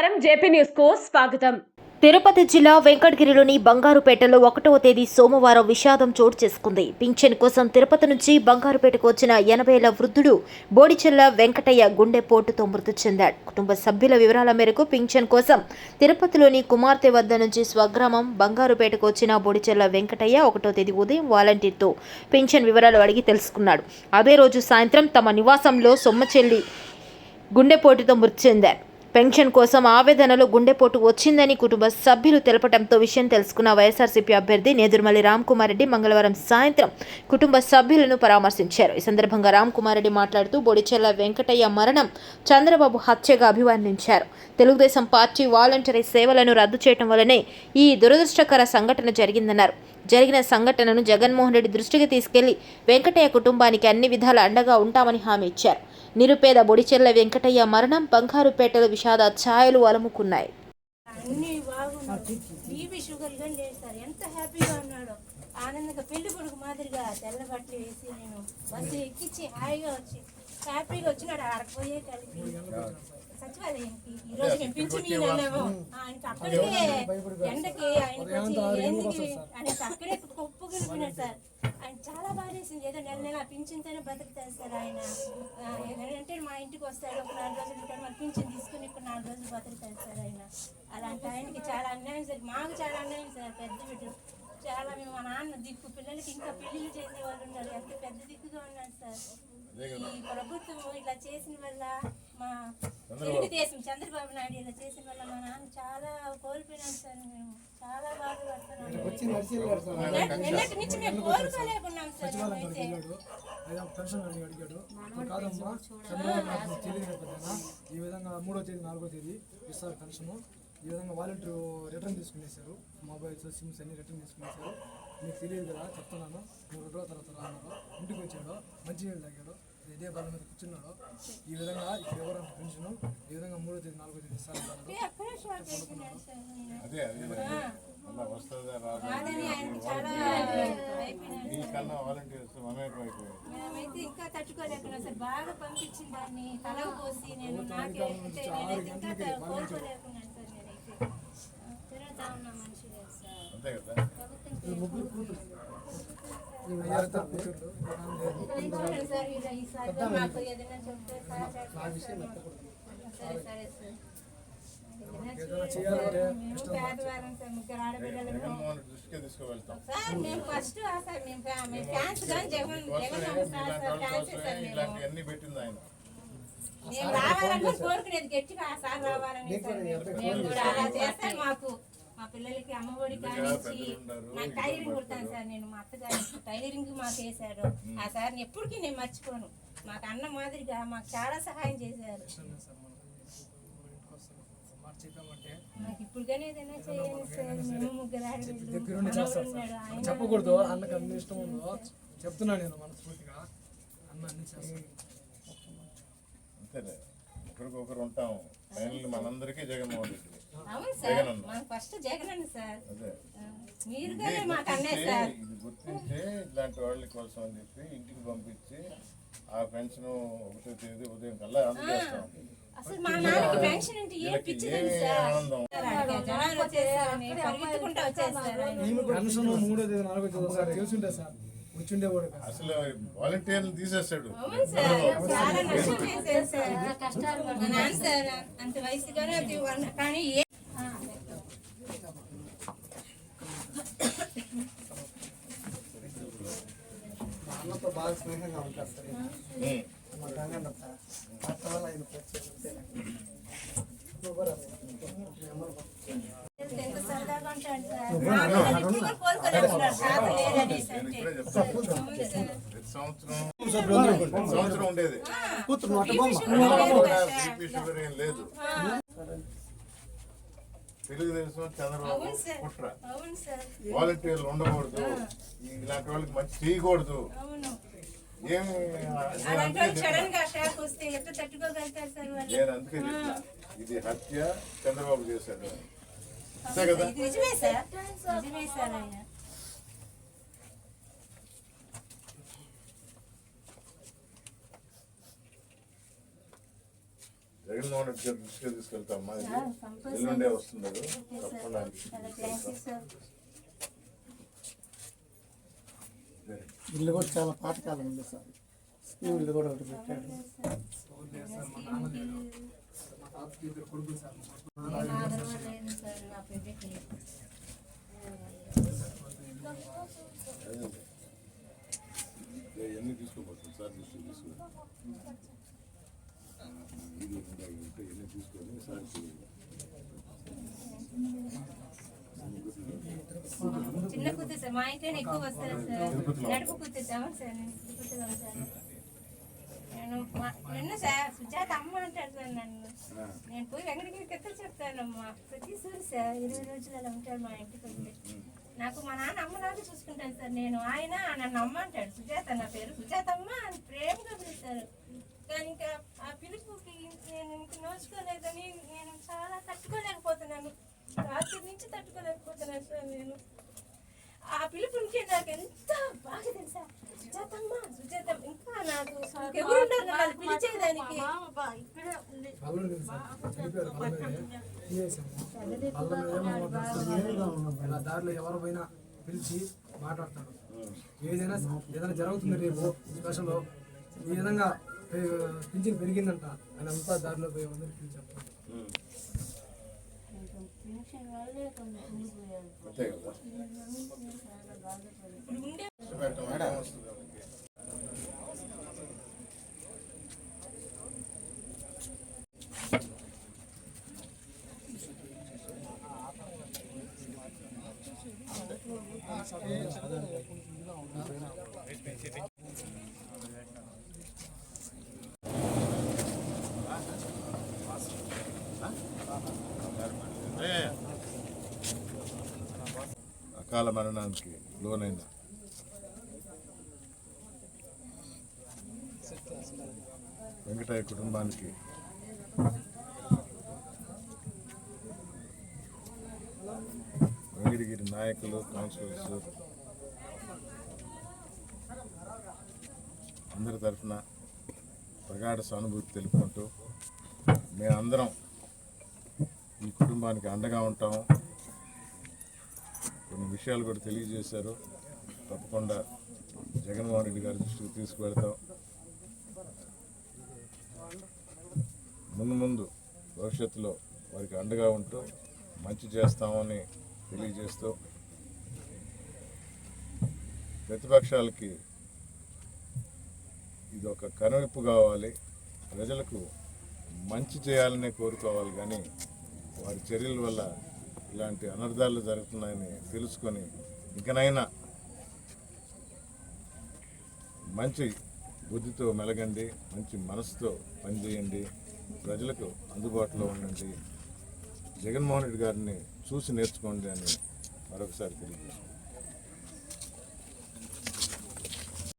నమస్కారం. జేపీ న్యూస్కు స్వాగతం. తిరుపతి జిల్లా వెంకటగిరిలోని బంగారుపేటలో ఒకటవ తేదీ సోమవారం విషాదం చోటు చేసుకుంది. పింఛన్ కోసం తిరుపతి నుంచి బంగారుపేటకు వచ్చిన ఎనభైల వృద్ధుడు బోడిచెల్ల వెంకటయ్య గుండెపోటుతో మృతి చెందాడు. కుటుంబ సభ్యుల వివరాల మేరకు పింఛన్ కోసం తిరుపతిలోని కుమార్తె వద్ద నుంచి స్వగ్రామం బంగారుపేటకు వచ్చిన బోడిచెల్ల వెంకటయ్య ఒకటో తేదీ ఉదయం వాలంటీర్తో పింఛన్ వివరాలు అడిగి తెలుసుకున్నాడు. అదే రోజు సాయంత్రం తమ నివాసంలో సొమ్మచెల్లి గుండెపోటుతో మృతి చెందారు. పెన్షన్ కోసం ఆవేదనలో గుండెపోటు వచ్చిందని కుటుంబ సభ్యులు తెలపడంతో విషయం తెలుసుకున్న వైఎస్ఆర్సీపీ అభ్యర్థి నేదురుమల్లి రామ్కుమార్ రెడ్డి మంగళవారం సాయంత్రం కుటుంబ సభ్యులను పరామర్శించారు. ఈ సందర్భంగా రామ్ కుమార్ రెడ్డి మాట్లాడుతూ బొడిచెల్ల వెంకటయ్య మరణం చంద్రబాబు హత్యగా అభివర్ణించారు. తెలుగుదేశం పార్టీ వాలంటరీ సేవలను రద్దు చేయడం వల్లనే ఈ దురదృష్టకర సంఘటన జరిగిందన్నారు. జరిగిన సంఘటనను జగన్మోహన్ రెడ్డి దృష్టికి తీసుకెళ్ళి వెంకటయ్య కుటుంబానికి అన్ని విధాల అండగా ఉంటామని హామీ ఇచ్చారు. నిరుపేద బొడిచెల్ల వెంకటయ్య మరణం బంగారుపేటలో విషాద ఛాయలు అలముకున్నాయి. అన్ని బాగున్నాడు బీపీ షుగర్ కానీ లేదు సార్ ఎంత హ్యాపీగా ఉన్నాడో. ఆనందంగా పెళ్ళి కొడుకు మాదిరిగా తెల్ల బట్టలు వేసి నేను బస్సు ఎక్కించి హాయిగా వచ్చి హ్యాపీగా వచ్చినాడు. ఆడకపోయే కలిపి సచివాలయంకి ఈ రోజు మేము పింఛన్ ఇవ్వలేము ఆయనకి అక్కడికే ఎండకి ఆయనకి వచ్చి ఎందుకు ఆయనకి అక్కడే కుప్పగిలిపోయినాడు సార్. ఆయన చాలా బాగా చేసింది. ఏదో నెల నెల పింఛన్తోనే బతుకుతారు సార్ ఆయన. ఏదంటే మా ఇంటికి వస్తాడు ఒక నాలుగు రోజులు ఉంటాడు మరి పింఛన్ తీసుకుని ఇక్కడ నాలుగు రోజులు బతుకుతాడు సార్ ఆయన. అలాంటి ఆయనకి చాలా అన్యాయం సార్. మాకు చాలా అన్యాయం సార్ పెద్ద బిడ్డ. చాలా మేము మా నాన్న దిక్కు పిల్లలకి ఇంకా పెళ్ళిళ్ళు చేసే వాళ్ళు ఉన్నారు. ఎంత పెద్ద దిక్కుగా ఉన్నాడు సార్. ఈ ప్రభుత్వం ఇలా చేసిన వల్ల మా తెలుగుదేశం చంద్రబాబు నాయుడు ఇలా చేసిన వల్ల మా నాన్న చాలా కోల్పోయినాం సార్ మేము. చాలా నిన్నటి నుంచి మేము కోలుకోలేకున్నాం సార్ మేమైతే. అడిగాడు. అదే పెన్షన్ అని అడిగాడు. కాదమ్మా తెలియదు కదా ఈ విధంగా మూడో తేదీ నాలుగో తేదీ ఇస్తారు పెన్షన్ ఈ విధంగా వాలంటీర్ రిటర్న్ తీసుకునేసారు మొబైల్స్ సిమ్స్ అన్ని రిటర్న్ తీసుకునేసారు మీకు తెలియదు కదా చెప్తున్నాను. మూడు రోజుల తర్వాత రాన్నారు ఇంటికి వచ్చాడు. మంచి నీళ్ళు తాగాడు. ఇదే బల్ల మీద కూర్చున్నాడు. ఈ విధంగా ఇక్కడ ఎవరంటే పెన్షన్ ఈ విధంగా మూడో తేదీ నాలుగో తేదీ ఇస్తారు. అదే. అలా వస్తుందా రాదా? వాలంటీర్స్ మేమైతే ఇంకా తట్టుకోలేకున్నాం సార్. బాగా పంపించిన దాన్ని పోసి నేను నాకే నేనైతే ఇంకా కోరుకోలేకున్నాను సార్ నేనైతే. తిరుగుతా ఉన్న అంతే కదా? ఈసారి మాకు ఏదైనా చెప్తే. సరే సరే సార్. రెడ్డి దృష్టికే తీసుకువెళ్తాం మేము ఫస్ట్ సార్ మేము ఫ్యా- మేము ఫ్యాన్స్ కానీ జగన్ సార్ ఇలాంటి సార్ ఫ్యాన్స్ కోసమే సార్ మేము ఇలాంటివన్నీ పెట్టింది ఆయన మేము రావాలని కోరుకునేది గట్టిగా ఆ సార్ రావాలని సార్ మేము. కూడా అలా చేస్తాను మాకు మా పిల్లలకి అమ్మఒడి కానిచ్చి నాకు టైలరింగ్ కుడతాను సార్ నేను మా అత్తగారికి టైలరింగ్ మాకు వేశాడు ఆ సార్ని ఎప్పటికీ నేను మర్చిపోను మాకు అన్న మాదిరిగా మాకు చాలా సహాయం చేశారు సార్ మనం ఇంటికి వస్తారు మాట చెప్పామంటే నాకు ఇప్పుడు కానీ ఏదైనా చేయండి సార్ మేము ముగ్గురు దగ్గరుండి సార్. చెప్పకూడదు అన్నకి అన్ని ఇష్టం ఉందో చెప్తున్నాను నేను మనస్ఫూర్తిగా. అన్న అన్ని చేస్తాను అంతేలే. ఒకరికొకరు ఉంటాం. ఫైనల్ మనందరికీ జగన్మోహన్ రెడ్డి. ఇది గుర్తించి ఇలాంటి వాళ్ళ కోసం అని చెప్పి ఇంటికి పంపించి ఆ పెన్షన్ ఒకటో తేదీ ఉదయం కల్లా అందజేస్తాం. అసలు మా నాన్నకి పెన్షన్ అంటే ఏ జనాలు వచ్చేసారని పరిగెత్తుకుంటూ వచ్చేస్తారు ఆయన. పెన్షన్ మూడో తేదీ నాలుగో తేదీ సార్ తెలుసుంటే సార్. అసలు వాలంటీర్లు తీసేస్తాడు. అంత వయసుగానే అది వన్- కానీ ఏ మా అన్నతో బాగా స్నేహంగా ఉంటారు సార్ ఉమ్. మా గంగన్న అత్త వల్ల ఆయన ప్రత్యేకత ఎంత సరదాగా ఉంటాడు సార్ ఆయన ఇప్పుడు కోరుకోలేకున్నాడు తాత లేదనేసి నేను అంటే ఇప్పుడే చెప్తాను అవును సార్ ప్రతి సంవత్సరం సంవత్సరం ఉండేది ఏం లేదు తెలుగుదేశం చంద్రబాబు కుట్ర వాలంటీర్లు ఉండకూడదు ఇలాంటి వాళ్ళకి మంచి చేయకూడదు ఏం నేను అందుకే ఇది హత్య చంద్రబాబు చేశాడు. కదా జగన్మోహన్ రెడ్డి గారి ఇది సార్, కంపల్సరీ. ఎల్లుండే సార్. తప్పకుండా ఇల్లు కూడా చాలా పాతకాలం ఉంది సార్. స్కీమ్ ఇల్లు కూడా ఒకటి పెట్టాడు. మా సార్ నా తీసుకోబోతుంది సార్ తీసుకుని తీసుకొని సార్ చిన్న కూతురు సార్ మా ఇంట్లోనే ఎక్కువ వస్తారు సార్. నడుపు కూతురు సార్ సార్. నేను నేను నిన్న సార్ సుజాత అమ్మ అంటాడు సార్ నన్ను. నేను పోయి వెంకటగిరికి ఎక్కడ చెప్తానమ్మా ప్రతిసారి సార్ ఇరవై రోజులు అలా ఉంటాడు మా ఇంటికి వచ్చి నాకు మా నాన్న అమ్మలాగా చూసుకుంటాను సార్. నేను ఆయన నన్ను అమ్మ అంటాడు. సుజాత నా పేరు సుజాత అమ్మ అని ప్రేమగా పిలుస్తారు. కానీ ఇంకా ఆ పిలుపుకి నేను ఇంక నోచుకోలేదని నేను చాలా తట్టుకోలేకపోతున్నాను. రాత్రి నుంచి తట్టుకోలేకపోతున్నాను సార్ నేను. ఆ పిలుపునికి నాకు ఎంత బాగా తెలుసా? సుజాతమ్మ సుజాత ఇంకా నాకు ఎవరు ఉన్నారు నన్ను పిలిచేదానికి. అల్లుడు ఇలా దారిలో ఎవరు పోయినా పిలిచి మాట్లాడతాడు. ఏదైనా ఏదైనా జరుగుతుంది రేపు స్పెషల్ ఈ విధంగా పింఛన్ పెరిగిందంట ఆయన అంతా దారిలో పోయి అందరికి పిలిచి చెప్తాడు అంతే కదా ఇప్పుడు ఉండే పెట్టడం వస్తుంది వాళ్ళకి. అకాల మరణానికి లోనైన వెంకటయ్య కుటుంబానికి వెంకటగిరి నాయకులు కౌన్సిలర్స్ అందరి తరఫున ప్రగాఢ సానుభూతి తెలుపుకుంటూ మేమందరం ఈ కుటుంబానికి అండగా ఉంటాము. కొన్ని విషయాలు కూడా తెలియజేశారు. తప్పకుండా జగన్మోహన్ రెడ్డి గారి దృష్టికి తీసుకువెళ్తాం. ముందు ముందు భవిష్యత్తులో వారికి అండగా ఉంటూ మంచి చేస్తామని తెలియజేస్తూ ప్రతిపక్షాలకి ఇది ఒక కనువిప్పు కావాలి. ప్రజలకు మంచి చేయాలనే కోరుకోవాలి కానీ వారి చర్యల వల్ల ఇలాంటి అనర్థాలు జరుగుతున్నాయని తెలుసుకొని ఇంకనైనా మంచి బుద్ధితో మెలగండి మంచి మనసుతో పనిచేయండి ప్రజలకు అందుబాటులో ఉండండి. జగన్మోహన్ రెడ్డి గారిని చూసి నేర్చుకోండి అని మరొకసారి తెలియజేస్తున్నాను.